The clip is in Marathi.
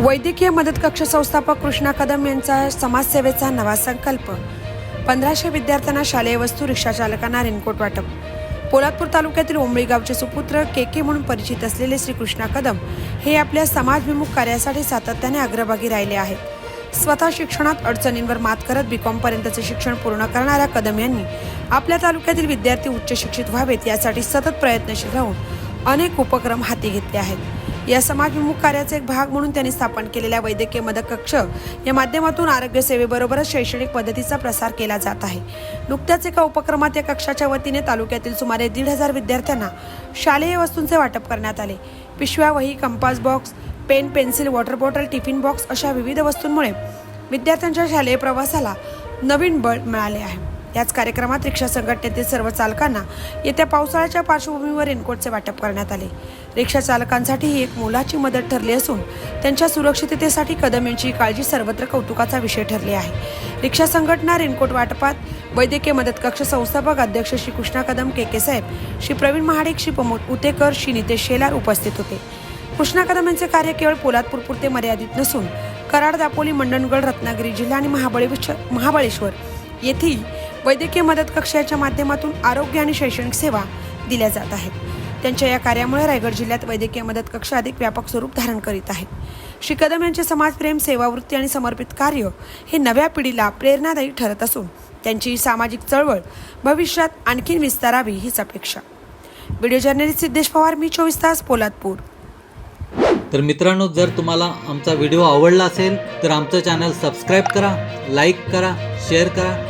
वैद्यकीय मदत कक्ष संस्थापक कृष्णा कदम यांचा समाजसेवेचा नवा संकल्प. पंधराशे विद्यार्थ्यांना शालेय वस्तू रिक्षा चालकांना रेनकोट वाटप. पोलादपूर तालुक्यातील ओंबळी गावचे सुपुत्र के के म्हणून परिचित असलेले श्री कृष्णा कदम हे आपल्या समाजविमुख कार्यासाठी सातत्याने अग्रभागी राहिले आहेत. स्वतः शिक्षणात अडचणींवर मात करत बीकॉम पर्यंतचे शिक्षण पूर्ण करणाऱ्या कदम यांनी आपल्या तालुक्यातील विद्यार्थी उच्च शिक्षित व्हावेत यासाठी सतत प्रयत्नशील राहून अनेक उपक्रम हाती घेतले आहेत. या समाजविमुख कार्याचा एक भाग म्हणून त्यांनी स्थापन केलेल्या वैद्यकीय मदत कक्ष या माध्यमातून आरोग्य सेवेबरोबरच शैक्षणिक पद्धतीचा प्रसार केला जात आहे. नुकत्याच एका उपक्रमात या कक्षाच्या वतीने तालुक्यातील सुमारे दीड हजार विद्यार्थ्यांना शालेय वस्तूंचे वाटप करण्यात आले. पिशव्या वही compass box pen pencil water bottle tiffin box अशा विविध वस्तूंमुळे विद्यार्थ्यांच्या शालेय प्रवासाला नवीन बळ मिळाले आहे. याच कार्यक्रमात रिक्षा संघटनेतील सर्व चालकांना येत्या पावसाळ्याच्या पार्श्वभूमीवर रेनकोटचे वाटप करण्यात आले. रिक्षा चालकांसाठी ही एक मोलाची मदत ठरली असून त्यांच्या सुरक्षिततेसाठी कदम यांची काळजी सर्वत्र कौतुकाचा विषय ठरली आहे. रिक्षा संघटना रेनकोट वाटपात वैद्यकीय मदत कक्ष संस्थापक अध्यक्ष श्री कृष्णा कदम के के साहेब श्री प्रवीण महाडिक श्री प्रमोद उतेकर श्री नितेश शेलार उपस्थित होते. कृष्णा कदम यांचे कार्य केवळ पोलादपूर पुरते मर्यादित नसून कराड दापोली मंडणगड रत्नागिरी जिल्हा आणि महाबळेश्वर महाबळेश्वर येथील वैद्यकीय मदत कक्षाच्या माध्यमातून आरोग्य आणि शैक्षणिक सेवा दिल्या जात आहेत. त्यांच्या या कार्यामुळे रायगड जिल्ह्यात वैद्यकीय मदत कक्ष अधिक व्यापक स्वरूप धारण करीत आहेत श्री कदम यांचे समाजप्रेम सेवावृत्ती आणि समर्पित कार्य हे नव्या पिढीला प्रेरणादायी ठरत असून त्यांची सामाजिक चळवळ भविष्यात आणखीन विस्तारावी हीच अपेक्षा. व्हिडिओ जर्नलिस्ट सिद्धेश पवार मी चोवीस तास पोलादपूर. तर मित्रांनो जर तुम्हाला आमचा व्हिडिओ आवडला असेल तर आमचं चॅनल सबस्क्राईब करा लाईक करा शेअर करा.